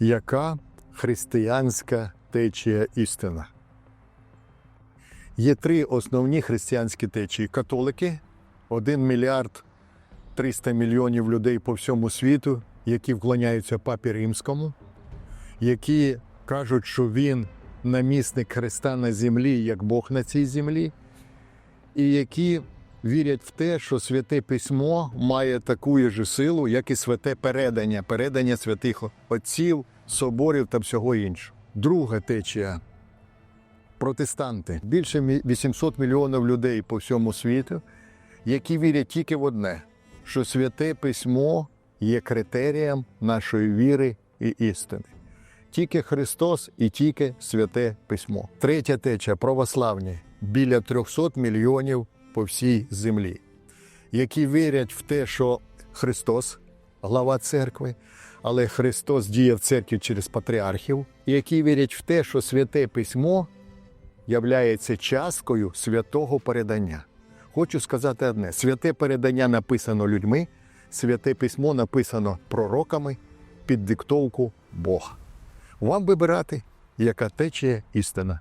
Яка християнська течія істина? Є три основні християнські течії: католики, 1 мільярд 300 мільйонів людей по всьому світу, які вклоняються папі римському, які кажуть, що він намісник Христа на землі, як Бог на цій землі, і які вірять в те, що святе письмо має таку ж силу, як і святе передання, передання святих отців, соборів та всього іншого. Друга течія протестанти. Більше мі- 800 мільйонів людей по всьому світу, які вірять тільки в одне, що святе письмо є критерієм нашої віри і істини. Тільки Христос і тільки святе письмо. Третя течія православні біля 300 мільйонів по всій землі, які вірять в те, що Христос глава церкви, але Христос діє в церкві через патріархів, які вірять в те, що святе письмо являється часткою святого передання. Хочу сказати одне: святе передання написано людьми, святе письмо написано пророками під диктовку Бога. Вам вибирати, яка течія істина